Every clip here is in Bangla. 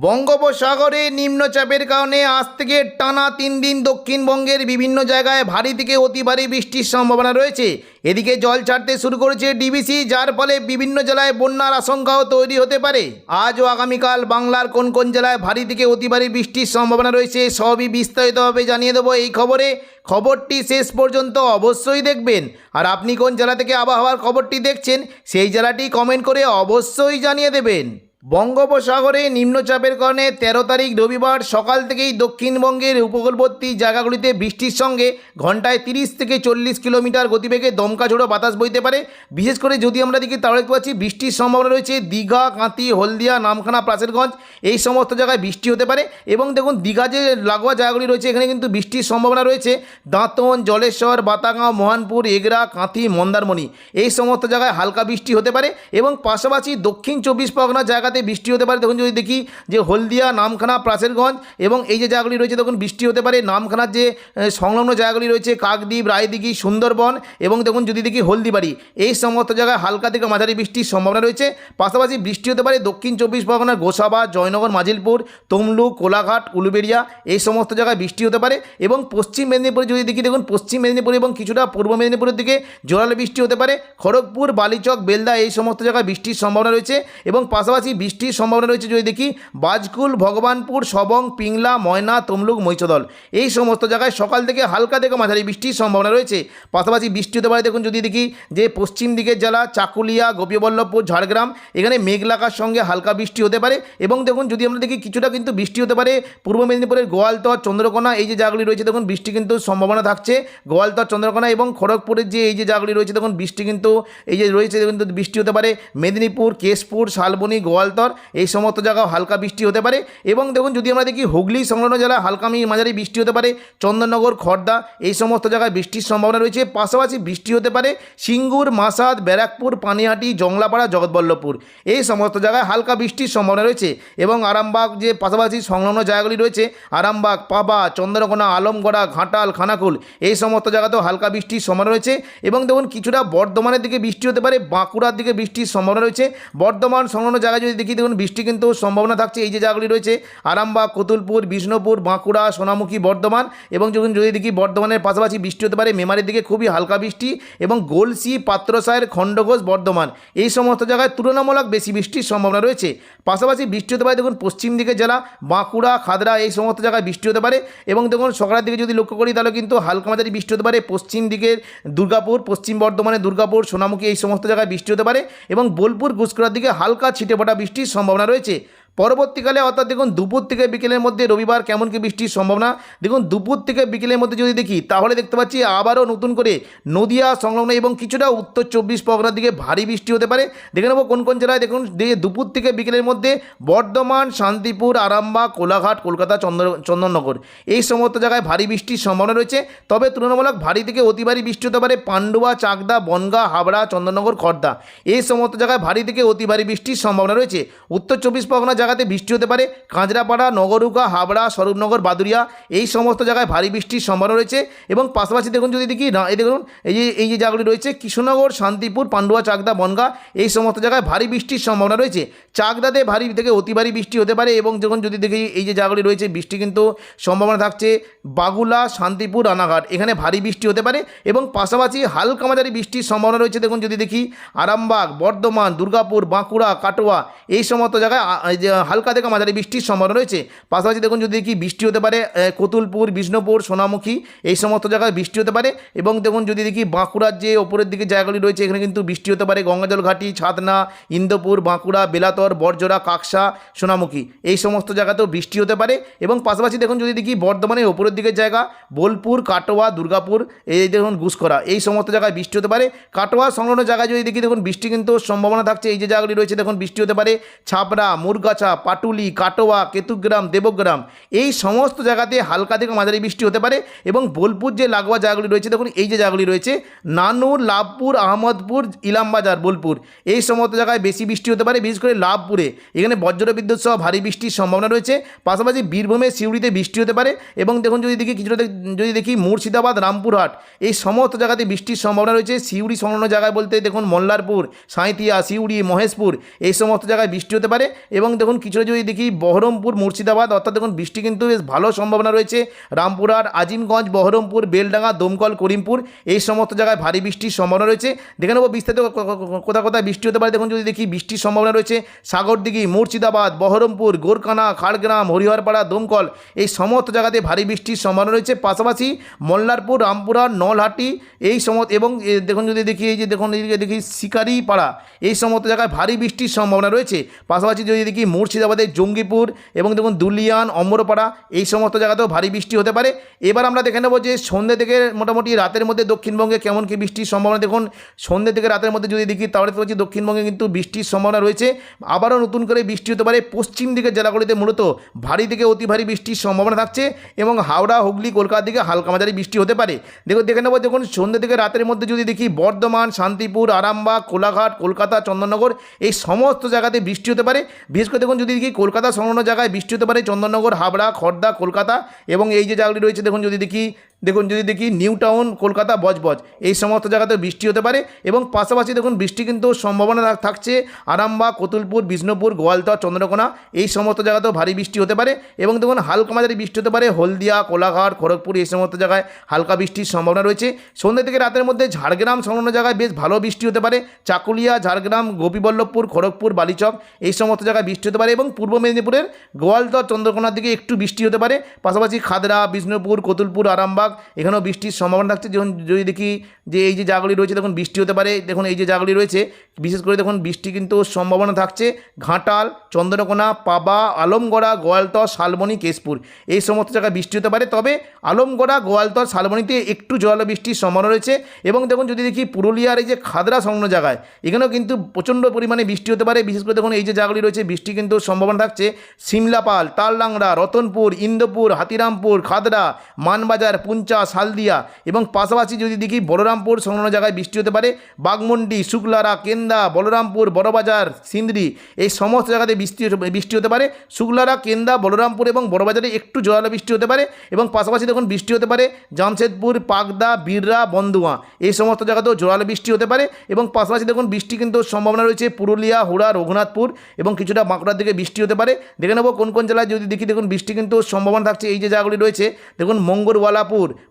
বঙ্গোপসাগরে নিম্নচাপের কারণে আজ থেকে টানা তিন দিন দক্ষিণবঙ্গের বিভিন্ন জায়গায় ভারী থেকে অতি ভারী বৃষ্টির সম্ভাবনা রয়েছে। এদিকে জল ছাড়তে শুরু করেছে ডিবিসি, যার ফলে বিভিন্ন জেলায় বন্যার আশঙ্কাও তৈরি হতে পারে। আজ ও আগামীকাল বাংলার কোন কোন জেলায় ভারী থেকে অতি ভারী বৃষ্টির সম্ভাবনা রয়েছে সবই বিস্তারিতভাবে জানিয়ে দেবো এই খবরে। খবরটি শেষ পর্যন্ত অবশ্যই দেখবেন। আর আপনি কোন জেলা থেকে আবহাওয়ার খবরটি দেখছেন, সেই জেলাটি কমেন্ট করে অবশ্যই জানিয়ে দেবেন। বঙ্গোপসাগরে নিম্নচাপের কারণে তেরো তারিখ রবিবার সকাল থেকেই দক্ষিণবঙ্গের উপকূলবর্তী জায়গাগুলিতে বৃষ্টির সঙ্গে ঘন্টায় তিরিশ থেকে চল্লিশ কিলোমিটার গতিবেগে দমকা ঝোড়ো বাতাস বইতে পারে। বিশেষ করে যদি আমরা দেখি, তাহলে দেখতে পাচ্ছি বৃষ্টির সম্ভাবনা রয়েছে দীঘা কাঁতি হলদিয়া, নামখানা, প্রাচেরগঞ্জ, এই সমস্ত জায়গায় বৃষ্টি হতে পারে। এবং দেখুন, দীঘা যে লাগোয়া জায়গাগুলি রয়েছে, এখানে কিন্তু বৃষ্টির সম্ভাবনা রয়েছে। দাঁতন, জলেশ্বর, বাতাগাঁও, মোহনপুর, এগরা, কাঁথি, মন্দারমণি, এই সমস্ত জায়গায় হালকা বৃষ্টি হতে পারে। এবং পাশাপাশি দক্ষিণ চব্বিশ পরগনা জায়গাতে বৃষ্টি হতে পারে তখন যদি দেখি যে হলদিয়া, নামখানা প্রাচেরগঞ্জ এবং এই যে জায়গাগুলি রয়েছে তখন বৃষ্টি হতে পারে, নামখানার যে সংলগ্ন জায়গাগুলি রয়েছে, কাকদ্বীপ, রায়দিঘি, সুন্দরবন এবং দেখুন যদি দেখি হলদিবাড়ি, এই সমস্ত জায়গায় হালকা থেকে মাঝারি বৃষ্টির সম্ভাবনা রয়েছে। পাশাপাশি বৃষ্টি হতে পারে দক্ষিণ চব্বিশ পরগনার গোসাবা, জয়নগর, মাজিলপুর, তমলুক, কোলাঘাট, উলুবেড়িয়া, এই সমস্ত জায়গায় বৃষ্টি হতে পারে এবং পশ্চিম মেদিনীপুরে যদি দেখি, দেখুন পশ্চিম মেদিনীপুর এবং কিছুটা পূর্ব মেদিনীপুরের দিকে জোরালো বৃষ্টি হতে পারে। খড়গপুর, বালিচক, বেলদা, এই সমস্ত জায়গায় বৃষ্টির সম্ভাবনা রয়েছে এবং পাশাপাশি বৃষ্টির সম্ভাবনা রয়েছে। যদি দেখি, বাজকুল, ভগবানপুর, সবং, পিংলা, ময়না, তমলুক মৈচদল এই সমস্ত জায়গায় সকাল থেকে হালকা থেকে মাঝারি বৃষ্টির সম্ভাবনা রয়েছে। পাশাপাশি বৃষ্টি হতে পারে। দেখুন, যদি দেখি যে পশ্চিম দিকের জেলা, চাকুলিয়া, গোপীবল্লভপুর, ঝাড়গ্রাম, এখানে মেঘলাকার সঙ্গে হালকা বৃষ্টি হতে পারে এবং দেখুন, যদি আমরা দেখি কিছুটা কিন্তু বৃষ্টি হতে পারে, পূর্ব মেদিনীপুরের গোয়ালতর, চন্দ্রকোনা, এই যে জায়গাগুলি রয়েছে, দেখুন, বৃষ্টি কিন্তু সম্ভাবনা থাকছে। গোয়ালতর, চন্দ্রকোনা এবং খড়গপুরের যে এই যে জায়গাগুলি রয়েছে, দেখুন, বৃষ্টি কিন্তু এই যে রয়েছে কিন্তু বৃষ্টি হতে পারে, মেদিনীপুর, কেশপুর, শালবনী গোয়ালতর এই সমস্ত জায়গাও হালকা বৃষ্টি হতে পারে। এবং দেখুন, যদি আমরা দেখি হুগলি, সংলগ্ন জেলা হালকা মি- মাঝারি বৃষ্টি হতে পারে। চন্দননগর খড়দা এই সমস্ত জায়গায় বৃষ্টির সম্ভাবনা রয়েছে। পাশাপাশি বৃষ্টি হতে পারে সিঙ্গুর, মাসাদ, ব্যারাকপুর, পানিহাটি, জংলাপাড়া, জগৎবল্লভপুর। এই সমস্ত জায়গায় হালকা বৃষ্টির সম্ভাবনা রয়েছে। এবং আরামবাগ যে পাশাপাশি সংলগ্ন জায়গাগুলি রয়েছে, আরামবাগ, পাবা, চন্দ্রকোনা, আলমগড়া, ঘাটাল, খানাকুল, এই সমস্ত জায়গাতেও হালকা বৃষ্টির সম্ভাবনা রয়েছে। এবং দেখুন, কিছুটা বর্ধমানের দিকে বৃষ্টি হতে পারে, বাঁকুড়ার দিকে বৃষ্টির সম্ভাবনা রয়েছে। বর্ধমান, সংলগ্ন জায়গায় যদি দেখি দেখুন, বৃষ্টি কিন্তু সম্ভাবনা থাকছে। এই যে জায়গাগুলি রয়েছে, আরামবাগ, কতুলপুর, বিষ্ণুপুর, বাঁকুড়া, সোনামুখী, বর্ধমান এবং যখন যদি দেখি বর্ধমানের পাশাপাশি বৃষ্টি হতে পারে, মেমারির দিকে খুবই হালকা বৃষ্টি এবং গোলসি, পাত্রসায়ের, খণ্ডঘোষ, বর্ধমান এই সমস্ত জায়গায় তুলনামূলক বেশি বৃষ্টির সম্ভাবনা রয়েছে। পাশাপাশি বৃষ্টি হতে পারে দেখুন, পশ্চিম দিকে জেলা, বাঁকুড়া, খাদরা এই সমস্ত জায়গায় বৃষ্টি হতে পারে এবং দেখুন, সকালের দিকে যদি লক্ষ্য করি, তাহলে কিন্তু হালকা মাঝারি বৃষ্টি হতে পারে। পশ্চিম দিকের দুর্গাপুর, পশ্চিম বর্ধমানে দুর্গাপুর, সোনামুখী এই সমস্ত জায়গায় বৃষ্টি হতে পারে এবং বোলপুর গুসকরার দিকে হালকা ছিটেফোঁটা বৃষ্টির সম্ভাবনা রয়েছে। পরবর্তীকালে, অর্থাৎ দেখুন, দুপুর থেকে বিকেলের মধ্যে রবিবার কেমন কি বৃষ্টির সম্ভাবনা? দেখুন, দুপুর থেকে বিকেলের মধ্যে যদি দেখি, তাহলে দেখতে পাচ্ছি আবারও নতুন করে নদিয়া সংলগ্ন এবং কিছুটা উত্তর চব্বিশ পরগনার দিকে ভারী বৃষ্টি হতে পারে। দেখে নেব কোন কোন জেলায় দেখুন দেখে দুপুর থেকে বিকেলের মধ্যে বর্ধমান, শান্তিপুর, আরামবাগ, কোলাঘাট, কলকাতা, চন্দ্র, চন্দননগর, এই সমস্ত জায়গায় ভারী বৃষ্টির সম্ভাবনা রয়েছে। তবে তুলনামূলক ভারী থেকে অতি ভারী বৃষ্টি হতে পারে পান্ডুয়া, চাকদা, বনগা, হাবড়া, চন্দননগর খড়দা এই সমস্ত জায়গায় ভারী থেকে অতি ভারী বৃষ্টির সম্ভাবনা রয়েছে। উত্তর চব্বিশ পরগনা জায়গাতে বৃষ্টি হতে পারে। কাঁচরাপাড়া নগরুকা হাবড়া, স্বরূপনগর, বাদুরিয়া এই সমস্ত জায়গায় ভারী বৃষ্টির সম্ভাবনা রয়েছে এবং পাশাপাশি দেখুন যদি দেখি এই দেখুন, এই যে এই যে জায়গাগুলি রয়েছে কৃষ্ণনগর শান্তিপুর, পান্ডুয়া, চাকদা, বনগা, এই সমস্ত জায়গায় ভারী বৃষ্টির সম্ভাবনা রয়েছে। চাকদাতে ভারী থেকে অতি ভারী বৃষ্টি হতে পারে এবং যখন যদি দেখি, এই যে জায়গাগুলি রয়েছে, বৃষ্টি কিন্তু সম্ভাবনা থাকছে বাগুলা, শান্তিপুর, রানাঘাট। এখানে ভারী বৃষ্টি হতে পারে এবং পাশাপাশি হালকা মাঝারি বৃষ্টির সম্ভাবনা রয়েছে। দেখুন যদি দেখি, আরামবাগ, বর্ধমান, দুর্গাপুর, বাঁকুড়া, কাটোয়া এই সমস্ত জায়গায় হালকা থেকে মাঝারি বৃষ্টির সম্ভাবনা রয়েছে। পাশাপাশি দেখুন যদি দেখি বৃষ্টি হতে পারে কতুলপুর, বিষ্ণুপুর, সোনামুখী, এই সমস্ত জায়গায় বৃষ্টি হতে পারে এবং দেখুন যদি দেখি বাঁকুড়ার যে ওপরের দিকে জায়গাগুলি রয়েছে, এখানে কিন্তু বৃষ্টি হতে পারে গঙ্গাজল ঘাটি ছাতনা, ইন্দোপুর, বাঁকুড়া, বেলাতর বরজোড়া কাকসা, সোনামুখী, এই সমস্ত জায়গাতেও বৃষ্টি হতে পারে এবং পাশাপাশি দেখুন যদি দেখি বর্ধমানের ওপরের দিকের জায়গা, বোলপুর, কাটোয়া, দুর্গাপুর, এই দেখুন গুসকরা এই সমস্ত জায়গায় বৃষ্টি হতে পারে। কাটোয়া সংলগ্ন জায়গায় যদি দেখি দেখুন বৃষ্টি কিন্তু সম্ভাবনা থাকছে, এই যে জায়গাগুলি রয়েছে দেখুন বৃষ্টি হতে পারে ছাপড়া মুরগাছা পাটুলি, কাটোয়া, কেতুগ্রাম, দেবগ্রাম এই সমস্ত জায়গাতে হালকা থেকে মাঝারি বৃষ্টি হতে পারে এবং বোলপুর যে লাগোয়া জায়গাগুলি রয়েছে, দেখুন এই যে জায়গাগুলি রয়েছে, নানুর, লাভপুর, আহমদপুর, ইলামবাজার, বোলপুর এই সমস্ত জায়গায় বেশি বৃষ্টি হতে পারে, বিশেষ করে লাভপুরে। এখানে বজ্র বিদ্যুৎ সহ ভারী বৃষ্টির সম্ভাবনা রয়েছে, পাশাপাশি বীরভূমের সিউড়িতে বৃষ্টি হতে পারে এবং দেখুন যদি দেখি কিছুটা যদি দেখি মুর্শিদাবাদ, রামপুরহাট এই সমস্ত জায়গাতে বৃষ্টির সম্ভাবনা রয়েছে, সিউড়ি সংলগ্ন জায়গায় বলতে দেখুন মল্লারপুর সাঁইতিয়া সিউড়ি, মহেশপুর এই সমস্ত জায়গায় বৃষ্টি হতে পারে এবং দেখুন দেখুন, কিছুটা যদি দেখি, বহরমপুর, মুর্শিদাবাদ, অর্থাৎ দেখুন, বৃষ্টি কিন্তু বেশ ভালো সম্ভাবনা রয়েছে। রামপুরহাট, আজিমগঞ্জ, বহরমপুর, বেলডাঙ্গা, দমকল, করিমপুর, এই সমস্ত জায়গায় ভারী বৃষ্টির সম্ভাবনা রয়েছে। দেখে নেব বিস্তারিত কোথায় কোথায় বৃষ্টি হতে পারে। দেখুন, যদি দেখি, বৃষ্টির সম্ভাবনা রয়েছে। সাগরদিঘি, মুর্শিদাবাদ, বহরমপুর গোরকানা খাড়গ্রাম, হরিহরপাড়া, দমকল, এই সমস্ত জায়গাতে ভারী বৃষ্টির সম্ভাবনা রয়েছে। পাশাপাশি মল্লারপুর, রামপুরহাট, নলহাটি, এই সমস্ত এবং দেখুন, যদি দেখি, এই যে দেখুন দেখি, শিকারিপাড়া, এই সমস্ত জায়গায় ভারী বৃষ্টির সম্ভাবনা রয়েছে। পাশাপাশি যদি দেখি মুর্শিদাবাদের জঙ্গিপুর এবং দেখুন দুলিয়ান, অমরপাড়া এই সমস্ত জায়গাতেও ভারী বৃষ্টি হতে পারে। এবার আমরা দেখে নেব যে সন্ধ্যে থেকে মোটামুটি রাতের মধ্যে দক্ষিণবঙ্গে কেমন কি বৃষ্টির সম্ভাবনা। দেখুন, সন্ধ্যে থেকে রাতের মধ্যে যদি দেখি, তাহলে তো দক্ষিণবঙ্গে কিন্তু বৃষ্টির সম্ভাবনা রয়েছে। আবারও নতুন করে বৃষ্টি হতে পারে। পশ্চিম দিকের জেলাগুলিতে মূলত ভারী থেকে অতি ভারী বৃষ্টির সম্ভাবনা থাকছে এবং হাওড়া, হুগলি, কলকাতার দিকে হালকা মাঝারি বৃষ্টি হতে পারে। দেখুন, দেখে নেব দেখুন, সন্ধ্যে থেকে রাতের মধ্যে যদি দেখি, বর্ধমান, শান্তিপুর, আরামবাগ, কোলাঘাট, কলকাতা, চন্দননগর এই সমস্ত জায়গাতে বৃষ্টি হতে পারে। বিশেষ করে দেখুন যদি দেখি কলকাতা সংলগ্ন জায়গায় বৃষ্টি হতে পারে, চন্দননগর, হাবড়া খড়দা কলকাতা এবং এই যে জায়গাগুলি রয়েছে, দেখুন যদি দেখি দেখুন যদি দেখি নিউ টাউন, কলকাতা, বজবজ, এই সমস্ত জায়গাতে বৃষ্টি হতে পারে এবং পাশাপাশি দেখুন বৃষ্টি কিন্তু সম্ভাবনা থাকছে। আরামবাগ, কতুলপুর, বিষ্ণুপুর, গোয়ালতর, চন্দ্রকোনা, এই সমস্ত জায়গাতেও ভারী বৃষ্টি হতে পারে এবং দেখুন হালকা মাঝারি বৃষ্টি হতে পারে। হলদিয়া, কোলাঘাট, খড়গপুর, এই সমস্ত জায়গায় হালকা বৃষ্টির সম্ভাবনা রয়েছে। সন্ধ্যে থেকে রাতের মধ্যে ঝাড়গ্রাম সংলগ্ন জায়গায় বেশ ভালো বৃষ্টি হতে পারে। চাকুলিয়া, ঝাড়গ্রাম, গোপীবল্লভপুর, খড়গপুর, বালিচক, এই সমস্ত জায়গায় বৃষ্টি হতে পারে এবং পূর্ব মেদিনীপুরের গোয়ালতর, চন্দ্রকোনার দিকে একটু বৃষ্টি হতে পারে। পাশাপাশি খাদরা, বিষ্ণুপুর, কতুলপুর, আরামবাগ এখানেও বৃষ্টির সম্ভাবনা থাকছে। যখন যদি দেখি যে এই যে জায়গাগুলি রয়েছে দেখুন বৃষ্টি হতে পারে। দেখুন, এই যে জায়গাগুলি রয়েছে, বিশেষ করে দেখুন, বৃষ্টি কিন্তু সম্ভাবনা থাকছে। ঘাটাল, চন্দ্রকোনা, পাবা, আলমগড়া, গোয়ালতর, শালবনি, কেশপুর। এই সমস্ত জায়গায় বৃষ্টি হতে পারে। তবে আলমগড়া, গোয়ালতর, শালবনিতে একটু জল বৃষ্টির সম্ভাবনা রয়েছে। এবং দেখুন, যদি দেখি পুরুলিয়ার এই যে খাদরা সংলগ্ন জায়গায়, এখানেও কিন্তু প্রচণ্ড পরিমাণে বৃষ্টি হতে পারে। বিশেষ করে দেখুন, এই যে জায়গাগুলি রয়েছে, বৃষ্টি কিন্তু সম্ভাবনা থাকছে। সিমলাপাল তাললাংড়া রতনপুর, ইন্দোপুর, হাতিরামপুর, খাদরা, মানবাজার পুঞ্চা সালদিয়া এবং পাশাপাশি যদি দেখি বলরামপুর সংলগ্ন জায়গায় বৃষ্টি হতে পারে বাগমন্ডি শুক্লারা, কেন্দা, বলরামপুর, বড়বাজার, সিন্দ্রি, এই সমস্ত জায়গাতে বৃষ্টি বৃষ্টি হতে পারে। শুক্লারা, কেন্দা, বলরামপুর এবং বড়বাজারে একটু জোরালো বৃষ্টি হতে পারে এবং পাশাপাশি দেখুন বৃষ্টি হতে পারে জামশেদপুর পাকদা বীররা বন্দুয়া এই সমস্ত জায়গাতেও জোরালো বৃষ্টি হতে পারে এবং পাশাপাশি দেখুন বৃষ্টি কিন্তু সম্ভাবনা রয়েছে পুরুলিয়া, হুড়া, রঘুনাথপুর এবং কিছুটা বাঁকুড়ার দিকে বৃষ্টি হতে পারে। দেখে নেব কোন কোন জেলায় যদি দেখি দেখুন বৃষ্টি কিন্তু সম্ভাবনা থাকছে। এই যে জায়গাগুলি রয়েছে, দেখুন মঙ্গলওয়ালাপুর Lord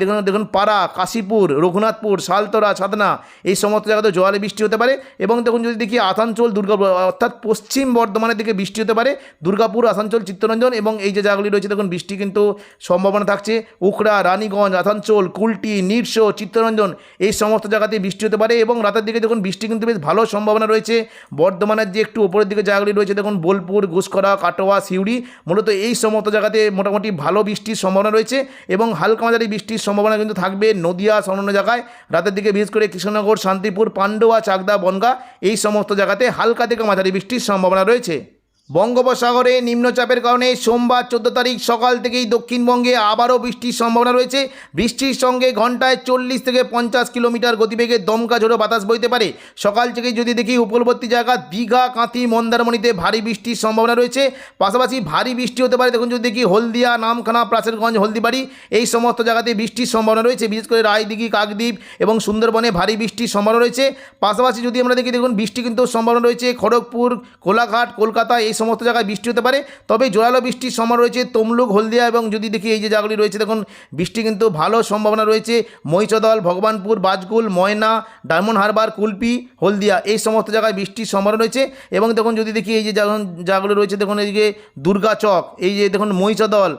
দেখুন দেখুন, পাড়া, কাশীপুর, রঘুনাথপুর, শালতরা ছাদনা এই সমস্ত জায়গাতে জোয়ারে বৃষ্টি হতে পারে এবং দেখুন, যদি দেখি আসানসোল দুর্গাপুর অর্থাৎ পশ্চিম বর্ধমানের দিকে বৃষ্টি হতে পারে, দুর্গাপুর, আসানসোল, চিত্তরঞ্জন এবং এই যে জায়গাগুলি রয়েছে, দেখুন, বৃষ্টি কিন্তু সম্ভাবনা থাকছে। উখড়া, রানীগঞ্জ, আসানসোল, কুলটি, নিরস, চিত্তরঞ্জন, এই সমস্ত জায়গাতে বৃষ্টি হতে পারে এবং রাতের দিকে দেখুন, বৃষ্টি কিন্তু বেশ ভালো সম্ভাবনা রয়েছে। বর্ধমানের যে একটু ওপরের দিকে জায়গাগুলি রয়েছে, দেখুন, বোলপুর ঘুষকরা কাটোয়া, সিউড়ি, মূলত এই সমস্ত জায়গাতে মোটামুটি ভালো বৃষ্টির সম্ভাবনা রয়েছে এবং হালকা মাঝারি বৃষ্টির সম্ভাবনা কিন্তু থাকবে নদিয়া অন্যান্য জায়গায়। রাতের দিকে বিশেষ করে কৃষ্ণনগর, শান্তিপুর, পান্ডুয়া, চাকদা, বনগা এই সমস্ত জায়গাতে হালকা থেকে মাঝারি বৃষ্টির সম্ভাবনা রয়েছে। বঙ্গোপসাগরে নিম্নচাপের কারণে সোমবার চোদ্দ তারিখ সকাল থেকেই দক্ষিণবঙ্গে আবারও বৃষ্টির সম্ভাবনা রয়েছে। বৃষ্টির সঙ্গে ঘন্টায় চল্লিশ থেকে পঞ্চাশ কিলোমিটার গতিবেগে দমকা ঝোড়ো বাতাস বইতে পারে। সকাল থেকেই যদি দেখি উপকূলবর্তী জায়গা, দীঘা, কাঁথি, মন্দারমণিতে ভারী বৃষ্টির সম্ভাবনা রয়েছে। পাশাপাশি ভারী বৃষ্টি হতে পারে, দেখুন যদি দেখি হলদিয়া, নামখানা প্রাচেরগঞ্জ হলদিবাড়ি, এই সমস্ত জায়গাতে বৃষ্টির সম্ভাবনা রয়েছে। বিশেষ করে রায়দিঘি, কাকদ্বীপ এবং সুন্দরবনে ভারী বৃষ্টির সম্ভাবনা রয়েছে। পাশাপাশি যদি আমরা দেখি, দেখুন বৃষ্টি কিন্তু সম্ভাবনা রয়েছে। খড়গপুর, কোলাঘাট, কলকাতা, এই সমস্ত জায়গায় বৃষ্টি হতে পারে। তবে জোরালো বৃষ্টির সম্ভাবনা রয়েছে। তমলুক, হলদিয়া এবং যদি দেখি এই যে জায়গাগুলি রয়েছে, দেখুন, বৃষ্টি কিন্তু ভালো সম্ভাবনা রয়েছে। মহিষদল, ভগবানপুর, বাজকুল, ময়না, ডায়মন্ড হারবার, কুলপি, হলদিয়া, এই সমস্ত জায়গায় বৃষ্টির সম্ভাবনা রয়েছে। এবং দেখুন, যদি দেখি এই যে জায়গা- জায়গাগুলো রয়েছে, দেখুন এইদিকে দুর্গা চক, এই যে দেখুন, মহিষদল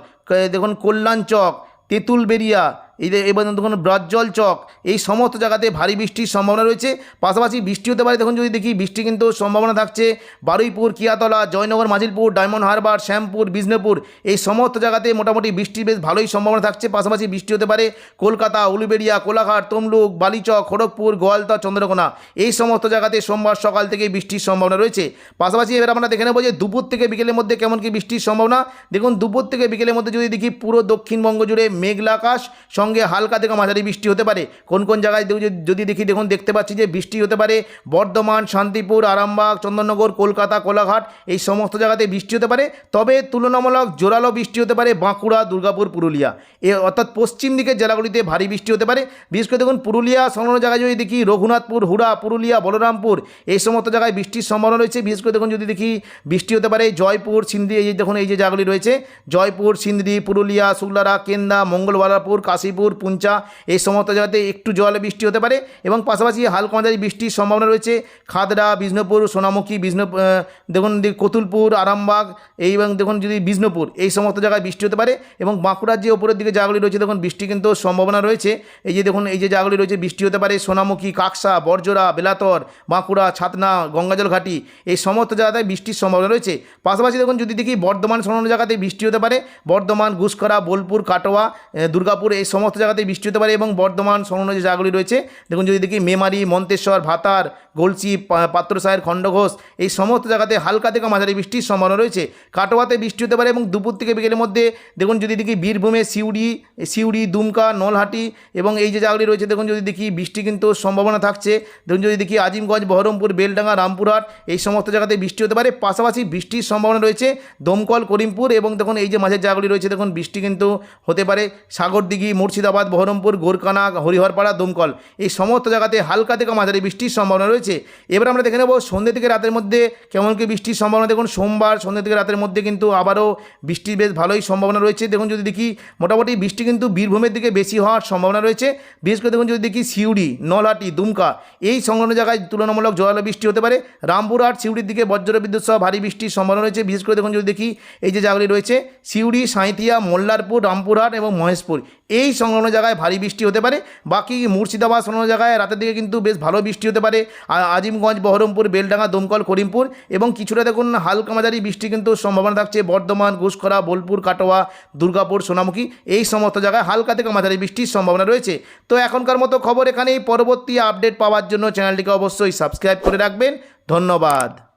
দেখুন, কল্যাণ চক তেঁতুল বেরিয়া এই এবার দেখুন ব্রজ্জল চক, এই সমস্ত জায়গাতে ভারী বৃষ্টির সম্ভাবনা রয়েছে। পাশাপাশি বৃষ্টি হতে পারে, দেখুন যদি দেখি, বৃষ্টি কিন্তু সম্ভাবনা থাকছে। বারুইপুর, কিয়াতলা, জয়নগর, মাজিলপুর, ডায়মন্ড হারবার, শ্যামপুর, বিষ্ণুপুর, এই সমস্ত জায়গাতে মোটামুটি বৃষ্টির বেশ ভালোই সম্ভাবনা থাকছে। পাশাপাশি বৃষ্টি হতে পারে কলকাতা, উলুবেড়িয়া, কোলাঘাট, তমলুক, বালিচক, খড়গপুর গোয়ালতা চন্দ্রকোনা, এই সমস্ত জায়গাতে সোমবার সকাল থেকে বৃষ্টির সম্ভাবনা রয়েছে। পাশাপাশি এবার আমরা দেখে নেব যে দুপুর থেকে বিকেলের মধ্যে কেমন কি বৃষ্টির সম্ভাবনা। দেখুন, দুপুর থেকে বিকেলের মধ্যে যদি দেখি, পুরো দক্ষিণবঙ্গ জুড়ে মেঘলা আকাশ সঙ্গে হালকা থেকে মাঝারি বৃষ্টি হতে পারে। কোন কোন জায়গায় যদি- দেখি, দেখুন, দেখতে পাচ্ছি যে বৃষ্টি হতে পারে বর্ধমান, শান্তিপুর, আরামবাগ, চন্দননগর, কলকাতা, কোলাঘাট, এই সমস্ত জায়গাতে বৃষ্টি হতে পারে। তবে তুলনামূলক জোরালো বৃষ্টি হতে পারে বাঁকুড়া, দুর্গাপুর, পুরুলিয়া। এ অর্থাৎ পশ্চিম দিকের জেলাগুলিতে ভারী বৃষ্টি হতে পারে। বিশেষ করে দেখুন, পুরুলিয়া, সংলগ্ন জায়গায় যদি দেখি, রঘুনাথপুর, হুড়া, পুরুলিয়া, বলরামপুর, এই সমস্ত জায়গায় বৃষ্টির সম্ভাবনা রয়েছে। বিশেষ করে দেখুন, যদি দেখি বৃষ্টি হতে পারে জয়পুর সিন্দি এই যে দেখুন, এই যে জায়গাগুলি রয়েছে, জয়পুর সিন্দি পুরুলিয়া সুগলারা কেন্দা মঙ্গলবারাপুর কাশীপুর পুঞ্চা এই সমস্ত জায়গাতে একটু জলে বৃষ্টি হতে পারে এবং পাশাপাশি হালকা মাঝারি বৃষ্টির সম্ভাবনা রয়েছে। খাদড়া বিষ্ণুপুর, সোনামুখী, বিষ্ণু দেখুন কতুলপুর, আরামবাগ, এই এবং দেখুন যদি বিষ্ণুপুর, এই সমস্ত জায়গায় বৃষ্টি হতে পারে এবং বাঁকুড়ার যে ওপরের দিকে জায়গাগুলি রয়েছে, দেখুন বৃষ্টি কিন্তু সম্ভাবনা রয়েছে। এই যে দেখুন, এই যে জায়গাগুলি রয়েছে, বৃষ্টি হতে পারে সোনামুখী, কাকসা, বরজোড়া, বেলাতর, বাঁকুড়া, ছাতনা, গঙ্গাজল ঘাটি, এই সমস্ত জায়গায় বৃষ্টির সম্ভাবনা রয়েছে। পাশাপাশি দেখুন যদি দেখি বর্ধমান সংলগ্ন জায়গাতে বৃষ্টি হতে পারে, বর্ধমান ঘুষকরা বোলপুর, কাটোয়া দুর্গাপুর, এই সমস্ত জায়গাতে বৃষ্টি হতে পারে এবং বর্ধমান সংলগ্ন যে জায়গাগুলি রয়েছে, দেখুন যদি দেখি মেমারি, মন্তেশ্বর, ভাতার, গলসি, পা- পাত্রসায়ের খণ্ডঘোষ, এই সমস্ত জায়গাতে হালকা থেকে মাঝারি বৃষ্টির সম্ভাবনা রয়েছে। কাটোয়াতে বৃষ্টি হতে পারে এবং দুপুর থেকে বিকেলের মধ্যে দেখুন যদি দেখি বীরভূমে সিউড়ি সিউড়ি, দুমকা, নলহাটি এবং এই যে জায়গাগুলি রয়েছে, দেখুন যদি দেখি বৃষ্টি কিন্তু সম্ভাবনা থাকছে। দেখুন যদি দেখি আজিমগঞ্জ, বহরমপুর, বেলডাঙ্গা, রামপুরহাট, এই সমস্ত জায়গাতে বৃষ্টি হতে পারে। পাশাপাশি বৃষ্টির সম্ভাবনা রয়েছে দমকল, করিমপুর এবং দেখুন এই যে মাঝের জায়গাগুলি রয়েছে, দেখুন বৃষ্টি কিন্তু হতে পারে। সাগরদিঘি মুর্শিদাবাদ, বহরমপুর গোরকানা হরিহরপাড়া, দমকল এই সমস্ত জায়গাতে হালকা থেকে মাঝারি বৃষ্টির সম্ভাবনা রয়েছে। এবার আমরা দেখে নেব সন্ধ্যে থেকে রাতের মধ্যে কেমন কি বৃষ্টির সম্ভাবনা। দেখুন, সোমবার সন্ধ্যে থেকে রাতের মধ্যে কিন্তু আবারও বৃষ্টির বেশ ভালোই সম্ভাবনা রয়েছে। দেখুন, যদি দেখি মোটামুটি বৃষ্টি কিন্তু বীরভূমের দিকে বেশি হওয়ার সম্ভাবনা রয়েছে। বিশেষ করে দেখুন, যদি দেখি সিউড়ি, নলহাটি, দুমকা এই সংলগ্ন জায়গায় তুলনামূলক জোরালো বৃষ্টি হতে পারে। রামপুরহাট, সিউড়ির দিকে বজ্র বিদ্যুৎ সহ ভারী বৃষ্টির সম্ভাবনা রয়েছে। বিশেষ করে দেখুন, যদি দেখি এই যে জায়গাগুলি রয়েছে, সিউড়ি, সাঁইথিয়া, মোল্লারপুর, রামপুরহাট এবং মহেশপুর এই সংলগ্ন জায়গায় ভারী বৃষ্টি হতে পারে, বাকি মুর্শিদাবাদ সংলগ্ন জায়গায় রাতের দিকে কিন্তু বেশ ভালো বৃষ্টি হতে পারে আজিমগঞ্জ, বহরমপুর, বেলডাঙ্গা, দমকল, করিমপুর এবং কিছুটা দেখুন হালকা মাঝারি বৃষ্টি কিন্তু সম্ভাবনা থাকছে বর্ধমান, ঘুষখরা, বোলপুর, কাটোয়া, দুর্গাপুর, সোনামুখী, এই সমস্ত জায়গায় হালকা থেকে মাঝারি বৃষ্টির সম্ভাবনা রয়েছে। তো এখনকার মতো খবর এখানেই, পরবর্তী আপডেট পাওয়ার জন্য চ্যানেলটিকে অবশ্যই সাবস্ক্রাইব করে রাখবেন। ধন্যবাদ।